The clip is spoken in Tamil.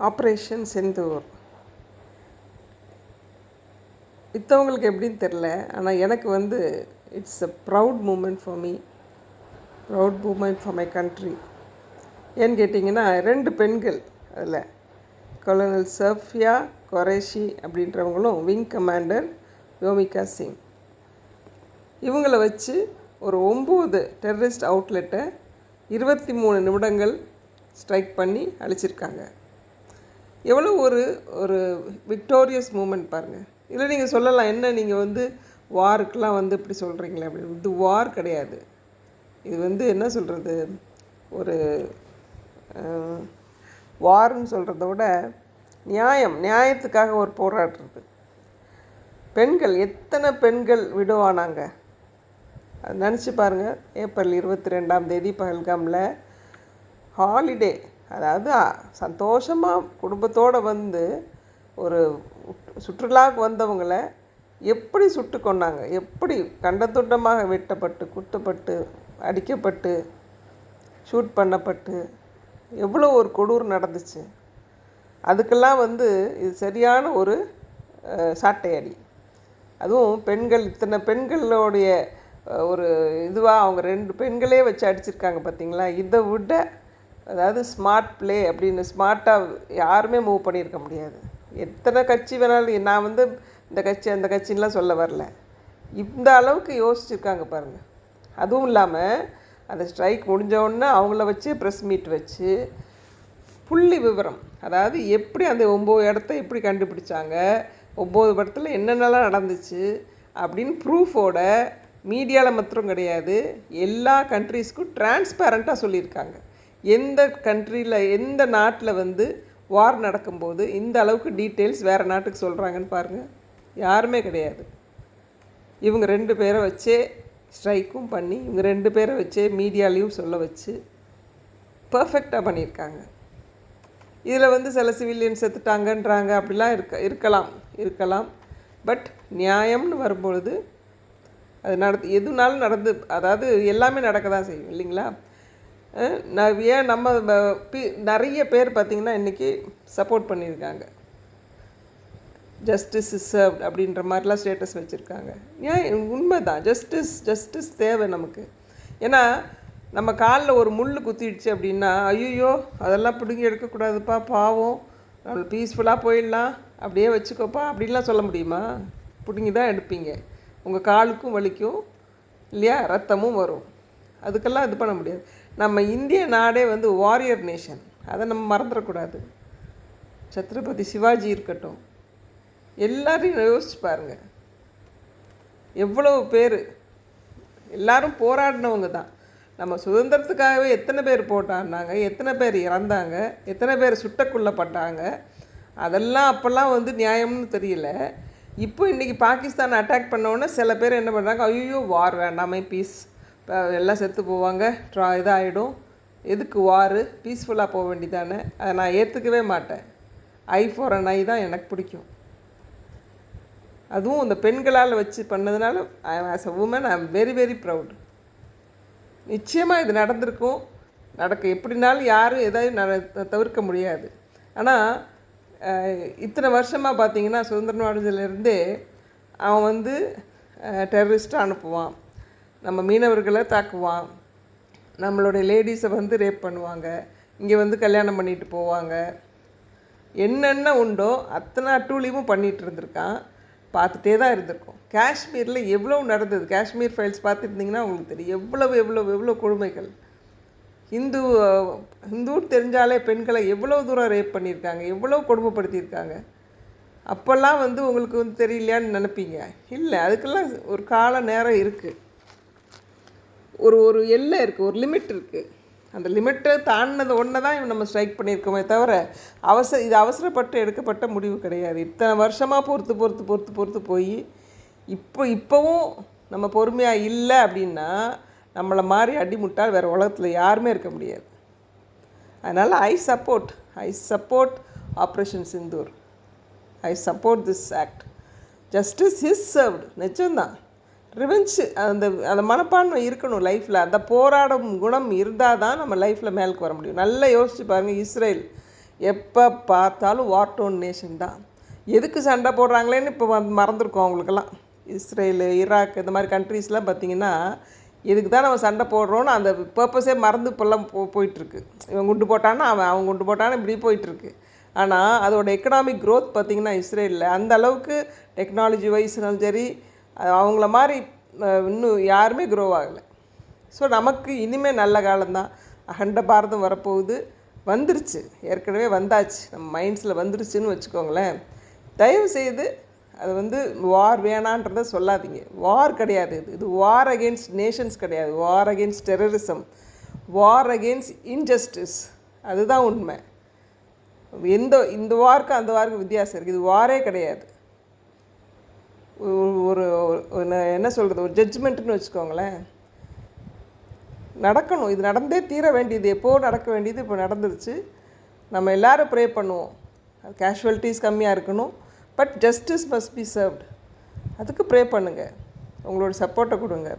ஆப்ரேஷன் செந்தூர் மித்தவங்களுக்கு எப்படின்னு தெரில ஆனால் எனக்கு வந்து it's a proud moment for me proud moment for my country ஏன்னு கேட்டிங்கன்னா ரெண்டு பெண்கள் அதில். கொலனல் சஃபியா கொரேஷி அப்படின்றவங்களும் விங் கமாண்டர் யோமிகா சிங் இவங்கள வச்சு ஒரு ஒம்பது டெரரிஸ்ட் அவுட்லெட்டை இருபத்தி மூணு நிமிடங்கள் ஸ்ட்ரைக் பண்ணி அழிச்சிருக்காங்க. எவ்வளோ ஒரு ஒரு விக்டோரியஸ் மூமெண்ட் பாருங்கள் இதில் நீங்கள் சொல்லலாம் என்ன நீங்கள் வந்து வாருக்கெலாம் வந்து இப்படி சொல்கிறீங்களே அப்படின்னு. இது வார் கிடையாது. இது வந்து என்ன சொல்கிறது ஒரு வார்னு சொல்கிறத விட நியாயம். நியாயத்துக்காக ஒரு போராடுறது பெண்கள் எத்தனை பெண்கள் விடுவானாங்க? நினச்சி பாருங்கள் ஏப்ரல் இருபத்தி ரெண்டாம் தேதி பகல்காமில் ஹாலிடே அதாவது சந்தோஷமாக குடும்பத்தோடு வந்து ஒரு சுற்றுலாவுக்கு வந்தவங்களை எப்படி சுட்டு கொண்டாங்க எப்படி கண்டத்துண்டமாக வெட்டப்பட்டு குத்தப்பட்டு அடிக்கப்பட்டு ஷூட் பண்ணப்பட்டு எவ்வளோ ஒரு கொடூர் நடந்துச்சு? அதுக்கெல்லாம் வந்து இது சரியான ஒரு சாட்டையடி அதுவும் பெண்கள் இத்தனை பெண்களோடைய ஒரு இதுவாக அவங்க ரெண்டு பெண்களே வச்சு அடிச்சிருக்காங்க பார்த்தீங்களா இதை விட அதாவது ஸ்மார்ட் ப்ளே அப்படின்னு ஸ்மார்ட்டாக யாருமே மூவ் பண்ணியிருக்க முடியாது. எத்தனை கட்சி வேணாலும் நான் வந்து இந்த கட்சி அந்த கட்சின்லாம் சொல்ல வரல. இந்த அளவுக்கு யோசிச்சுருக்காங்க பாருங்கள் அதுவும் இல்லாமல் அந்த ஸ்ட்ரைக் முடிஞ்சவுடனே அவங்கள வச்சு ப்ரெஸ் மீட் வச்சு புள்ளி விவரம் அதாவது எப்படி அந்த ஒம்பது இடத்த எப்படி கண்டுபிடிச்சாங்க ஒம்பது இடத்துல என்னென்னலாம் நடந்துச்சு அப்படின்னு ப்ரூஃபோட மீடியாவில் மாத்திரம் கிடையாது. எல்லா கண்ட்ரீஸ்க்கும் டிரான்ஸ்பேரண்ட்டாக சொல்லியிருக்காங்க. எந்த கண்ட்ரியில் எந்த நாட்டில் வந்து வார் நடக்கும்போது இந்த அளவுக்கு டீட்டெயில்ஸ் வேறு நாட்டுக்கு சொல்கிறாங்கன்னு பாருங்கள் யாருமே கிடையாது. இவங்க ரெண்டு பேரை வச்சே ஸ்ட்ரைக்கும் பண்ணி இவங்க ரெண்டு பேரை வச்சே மீடியாலையும் சொல்ல வச்சு பர்ஃபெக்டாக பண்ணியிருக்காங்க. இதில் வந்து சில சிவிலியன் செத்துட்டாங்கன்றாங்க அப்படிலாம் இருக்க இருக்கலாம் இருக்கலாம். பட் நியாயம்னு வரும்பொழுது அது நடந்து எதுனாலும் நடந்து அதாவது எல்லாமே நடக்க தான் செய்யும் இல்லைங்களா? ஏன் நம்ம நிறைய பேர் பார்த்திங்கன்னா இன்றைக்கி சப்போர்ட் பண்ணியிருக்காங்க. ஜஸ்டிஸ் இஸ் சர்வ்ட் அப்படின்ற மாதிரிலாம் ஸ்டேட்டஸ் வச்சுருக்காங்க. ஏன்? உண்மை தான் ஜஸ்டிஸ் ஜஸ்டிஸ் தேவை நமக்கு. ஏன்னா நம்ம காலில் ஒரு முள் குத்திடுச்சு அப்படின்னா ஐயோ அதெல்லாம் பிடுங்கி எடுக்கக்கூடாதுப்பா பாவம். நம்ம பீஸ்ஃபுல்லாக போயிடலாம். அப்படியே வச்சுக்கோப்பா. அப்படின்லாம் சொல்ல முடியுமா? பிடுங்கி தான் எடுப்பீங்க. உங்கள் காலுக்கும் வலிக்கும் இல்லையா? ரத்தமும் வரும். அதுக்கெல்லாம் இது பண்ண முடியாது. நம்ம இந்திய நாடே வந்து வாரியர் நேஷன் அதை நம்ம மறந்துடக்கூடாது. சத்ரபதி சிவாஜி இருக்கட்டும். எல்லாரையும் யோசிச்சு பாருங்கள் எவ்வளவு பேர்? எல்லாரும் போராடினவங்க தான். நம்ம சுதந்திரத்துக்காகவே எத்தனை பேர் போட்டாடினாங்க எத்தனை பேர் இறந்தாங்க எத்தனை பேர் சுட்டக்குள்ளப்பட்டாங்க அதெல்லாம் அப்போல்லாம் வந்து நியாயம்னு தெரியல. இப்போ இன்றைக்கி பாகிஸ்தான் அட்டாக் பண்ணோன்னே சில பேர் என்ன பண்ணுறாங்க ஐயோ வார் வேண்டாமே பீஸ் எல்லாம் செத்து போவாங்க. ட்ரா இதாகிடும் எதுக்கு வாரு? பீஸ்ஃபுல்லாக போக வேண்டியதானே அதை நான் ஏற்றுக்கவே மாட்டேன். ஐ ஃபார் அன் ஐ தான் எனக்கு பிடிக்கும். அதுவும் இந்த பெண்களால் வச்சு பண்ணதுனால I as a woman I am very very proud நிச்சயமாக இது நடந்திருக்கும். நடக்க எப்படினாலும் யாரும் எதாவது நட தவிர்க்க முடியாது. ஆனால் இத்தனை வருஷமாக பார்த்தீங்கன்னா சுதந்திரம் நாடுலேருந்தே அவன் வந்து டெரரிஸ்ட்டாக அனுப்புவான். நம்ம மீனவர்களை தாக்குவான். நம்மளுடைய லேடிஸை வந்து ரேப் பண்ணுவாங்க. இங்கே வந்து கல்யாணம் பண்ணிட்டு போவாங்க. என்னென்ன உண்டோ அத்தனை அட்டூழியமும் பண்ணிகிட்டு இருந்திருக்கான். பார்த்துட்டே தான் இருந்திருக்கோம். காஷ்மீரில் எவ்வளோ நடந்தது? காஷ்மீர் ஃபைல்ஸ் பார்த்துருந்தீங்கன்னா உங்களுக்கு தெரியும். எவ்வளவு எவ்வளோ எவ்வளோ கொடுமைகள். ஹிந்து ஹிந்துன்னு தெரிஞ்சாலே பெண்களை எவ்வளோ தூரம் ரேப் பண்ணியிருக்காங்க? எவ்வளோ கொடுமைப்படுத்தியிருக்காங்க? அப்போல்லாம் வந்து உங்களுக்கு வந்து தெரியலையான்னு நினைப்பீங்க. இல்லை அதுக்கெல்லாம் ஒரு கால நேரம் இருக்குது ஒரு ஒரு எல்லை இருக்குது ஒரு லிமிட் இருக்குது அந்த லிமிட்டை தாண்டினது ஒன்று தான் நம்ம ஸ்ட்ரைக் பண்ணியிருக்கோமே தவிர அவசர இது அவசரப்பட்டு எடுக்கப்பட்ட முடிவு கிடையாது. இத்தனை வருஷமாக பொறுத்து பொறுத்து பொறுத்து பொறுத்து போய் இப்போ இப்போவும் நம்ம பொறுமையாக இல்லை அப்படின்னா நம்மளை மாதிரி அடிமுட்டால் வேறு உலகத்தில் யாருமே இருக்க முடியாது. அதனால் I support I support operation Sindoor I support this act justice is served நிஜம்தான். ரிவெஞ்சு அந்த அந்த மனப்பான்மை இருக்கணும் லைஃப்பில் அந்த போராடும் குணம் இருந்தால் தான் நம்ம லைஃப்பில் மேலுக்கு வர முடியும். நல்லா யோசிச்சு பாருங்கள் இஸ்ரேல். எப்போ பார்த்தாலும் வார்டோன் நேஷன் தான். எதுக்கு சண்டை போடுறாங்களேன்னு இப்போ வந்து மறந்துருக்கோம் அவங்களுக்கெல்லாம். இஸ்ரேலு ஈராக் இந்த மாதிரி கண்ட்ரீஸ்லாம் பார்த்திங்கன்னா இதுக்கு தான் நம்ம சண்டை போடுறோன்னு அந்த பர்பஸே மறந்து இப்போல்லாம் போ போயிட்டுருக்கு. இவன் குண்டு போட்டான்னா அவன் அவன் குண்டு போட்டான்னு இப்படி போயிட்டுருக்கு. ஆனால் அதோட எக்கனாமிக் க்ரோத் பார்த்திங்கன்னா இஸ்ரேலில். அந்த அளவுக்கு டெக்னாலஜி வைஸ்னாலும் சரி அவங்கள மாதிரி இன்னும் யாருமே க்ரோ ஆகலை. ஸோ நமக்கு இனிமேல் நல்ல காலம்தான். அகண்ட பாரதம் வரப்போகுது. வந்துருச்சு. ஏற்கனவே வந்தாச்சு. நம்ம மைண்ட்ஸில் வந்துருச்சுன்னு வச்சுக்கோங்களேன். தயவு செய்து அது வந்து வார் வேணான்றத சொல்லாதீங்க. வார் கிடையாது. இது இது வார் அகெயின்ஸ்ட் நேஷன்ஸ் கிடையாது. War against terrorism war against injustice அதுதான் உண்மை. எந்த இந்த வார்க்கும் அந்த வார்க்கும் வித்தியாசம் இருக்குது இது வாரே கிடையாது. ஒரு- என்ன- என்ன சொல்கிறது ஒரு ஜட்ஜ்மெண்ட்டுன்னு வச்சுக்கோங்களேன். நடக்கணும். இது நடந்தே தீர வேண்டியது. எப்போ நடக்க வேண்டியது இப்போ நடந்துருச்சு. நம்ம எல்லாரும் ப்ரே பண்ணுவோம். கேஷுவலிட்டிஸ் கம்மியாக இருக்கணும். But justice must be served அதுக்கு ப்ரே பண்ணுங்கள் உங்களோட சப்போர்ட்டை கொடுங்க.